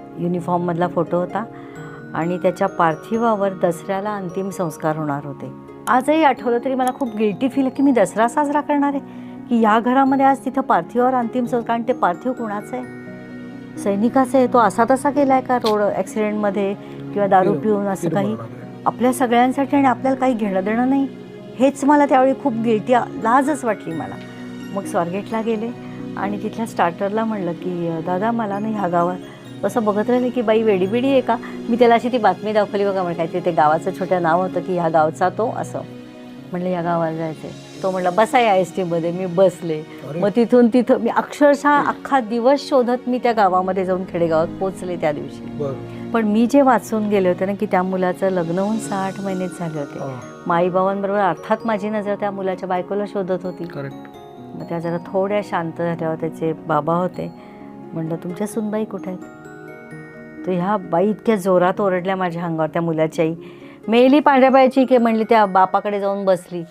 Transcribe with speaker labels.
Speaker 1: युनिफॉर्ममधला photo होता आणि त्याच्या पार्थिवावर दसऱ्याला अंतिम संस्कार होणार होते. आजही आठवलं तरी मला खूप गिल्टी फील की मी दसरा साजरा करणार आहे? की या घरामध्ये आज तिथं पार्थिवावर अंतिम संस्कार आणि ते पार्थिव कुणाचं आहे? सैनिकाचं आहे तो? असा तसा केला आहे का रोड ॲक्सिडेंटमध्ये किंवा दारू पिऊन असं काही? आपल्या सगळ्यांसाठी आणि आपल्याला काही घेणं देणं नाही. हेच मला त्यावेळी खूप गिल्टी लाजच वाटली मला. मग स्वारगेटला गेले आणि तिथल्या स्टार्टरला म्हणलं की दादा मला ना ह्या गावात असं बघत राहिले की बाई वेडीबिडी आहे का? मी त्याला अशी ती बातमी दाखवली बघा म्हणजे काहीतरी ते गावाचं छोटं नाव होतं की ह्या गावचा तो असं. म्हणलं या गावाला जायचं तो म्हणला बसा या एस टीमध्ये मी बसले. मग तिथून तिथं मी अक्षरशः अख्खा दिवस शोधत मी त्या गावामध्ये जाऊन खेडेगावात पोचले त्या दिवशी. पण मी जे वाचून गेले होते ना की त्या मुलाचं लग्न होऊन सहा आठ महिनेच झाले होते. माईबाबांबरोबर अर्थात माझी नजर त्या मुलाच्या बायकोला शोधत होती. मग त्या जरा थोड्या शांत झाल्यावर त्याचे बाबा होते. म्हणलं तुमच्या सुनबाई कुठे आहेत? तर ह्या बाई इतक्या जोरात ओरडल्या माझ्या अंगावर त्या मुलाची आई. मेली पांढऱ्या पायाची की म्हणली त्या बापाकडे जाऊन बसली.